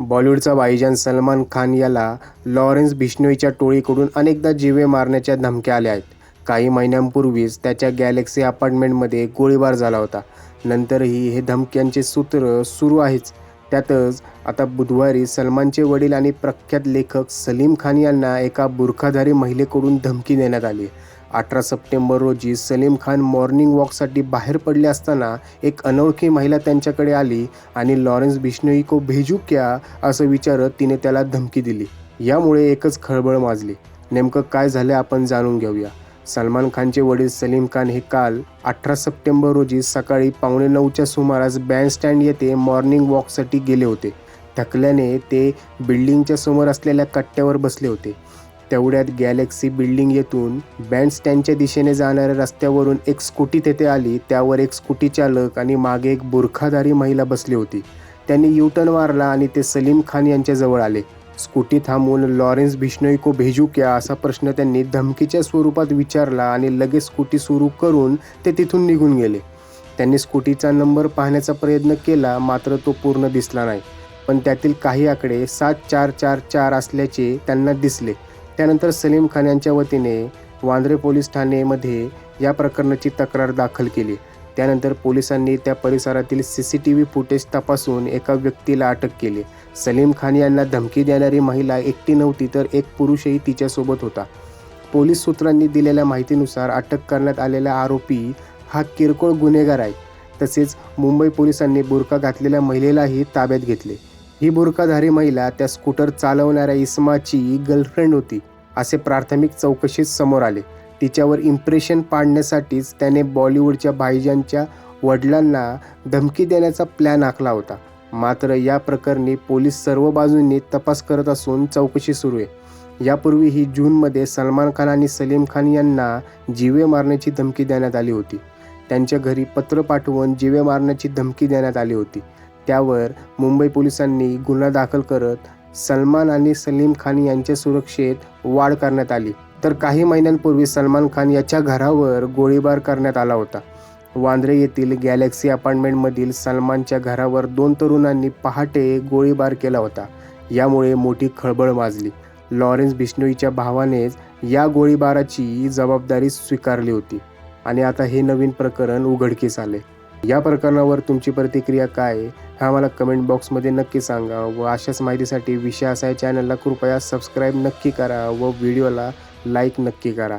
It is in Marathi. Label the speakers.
Speaker 1: बॉलिवूडचा भाईजान सलमान खान याला लॉरेन्स बिश्नोईच्या टोळीकडून अनेकदा जीवे मारण्याच्या धमक्या आल्या आहेत. काही महिन्यांपूर्वीच त्याच्या गॅलेक्सी अपार्टमेंटमध्ये गोळीबार झाला होता. नंतरही हे धमक्यांचे सूत्र सुरू आहेच. त्यातच आता बुधवारी सलमानचे वडील आणि प्रख्यात लेखक सलीम खान यांना एका बुरखाधारी महिलेकडून धमकी देण्यात आली अठरा सप्टेंबर रोजी सलीम खान मॉर्निंग वॉकसाठी बाहेर पडले असताना एक अनोळखी महिला त्यांच्याकडे आली आणि लॉरेन्स बिश्नोई को भेजू क्या असं विचारत तिने त्याला धमकी दिली. यामुळे एकच खळबळ माजली. नेमकं काय झालं आपण जाणून घेऊया. सलमान खानचे वडील सलीम खान हे काल अठरा सप्टेंबर रोजी सकाळी पावणे नऊच्या सुमारास बँडस्टँड येथे मॉर्निंग वॉकसाठी गेले होते. थकल्याने ते बिल्डिंगच्या समोर असलेल्या कट्ट्यावर बसले होते. तेवढ्यात गॅलेक्सी बिल्डिंग येथून बँडस्टँडच्या दिशेने जाणाऱ्या रस्त्यावरून एक स्कूटी तेथे आली. त्यावर एक स्कूटी चालक आणि मागे एक बुरखाधारी महिला बसली होती. त्यांनी युटर्न मारला आणि ते सलीम खान यांच्याजवळ आले. स्कूटी थांबवून लॉरेन्स बिश्नोई को भेजू क्या असा प्रश्न त्यांनी धमकीच्या स्वरूपात विचारला आणि लगेच स्कूटी सुरू करून ते तिथून निघून गेले. त्यांनी स्कूटीचा नंबर पाहण्याचा प्रयत्न केला मात्र तो पूर्ण दिसला नाही. पण त्यातील काही आकडे सात चार चार चार असल्याचे त्यांना दिसले. त्यानंतर सलीम खान यांच्या वतीने वांद्रे पोलीस ठाणेमध्ये या प्रकरणाची तक्रार दाखल केली. त्यानंतर पोलिसांनी त्या परिसरातील C C T V footage तपासून एका व्यक्तीला अटक केली. सलीम खान यांना धमकी देणारी महिला एकटी नव्हती तर एक पुरुषही तिच्यासोबत होता. पोलीस सूत्रांनी दिलेल्या माहितीनुसार अटक करण्यात आलेला आरोपी हा किरकोळ गुन्हेगार आहे. तसेच मुंबई पोलिसांनी बुरखा घातलेल्या महिलेलाही ताब्यात घेतले. ही बुरकाधारी महिला त्या स्कूटर चालवणाऱ्या इस्माची गर्लफ्रेंड होती असे प्राथमिक चौकशीत समोर आले. तिच्यावर इम्प्रेशन पाडण्यासाठीच त्याने बॉलिवूडच्या भाईजानच्या वडिलांना धमकी देण्याचा प्लॅन आखला होता. मात्र या प्रकरणी पोलीस सर्व बाजूंनी तपास करत असून चौकशी सुरू आहे. यापूर्वी ही जूनमध्ये सलमान खान आणि सलीम खान यांना जीवे मारण्याची धमकी देण्यात आली होती. त्यांच्या घरी पत्र पाठवून जीवे मारण्याची धमकी देण्यात आली होती. त्यावर मुंबई पोलिसांनी गुन्हा दाखल करत सलमान आणि सलीम खान यांच्या सुरक्षेत वाढ करण्यात आली. तर काही महिन्यांपूर्वी सलमान खान याच्या घरावर गोळीबार करण्यात आला होता. वांद्रे येथील गॅलेक्सी अपार्टमेंटमधील सलमानच्या घरावर दोन तरुणांनी पहाटे गोळीबार केला होता. यामुळे मोठी खळबळ माजली. लॉरेन्स बिश्नोईच्या भावानेच या गोळीबाराची जबाबदारी स्वीकारली होती. आणि आता हे नवीन प्रकरण उघडकीस आले या प्रकरणावर तुमची प्रतिक्रिया काय आहे? हा मला कमेंट बॉक्समध्ये नक्की सांगा व अशाच माहितीसाठी विषय असाय चॅनलला कृपया सबस्क्राईब नक्की करा व व्हिडिओला लाईक नक्की करा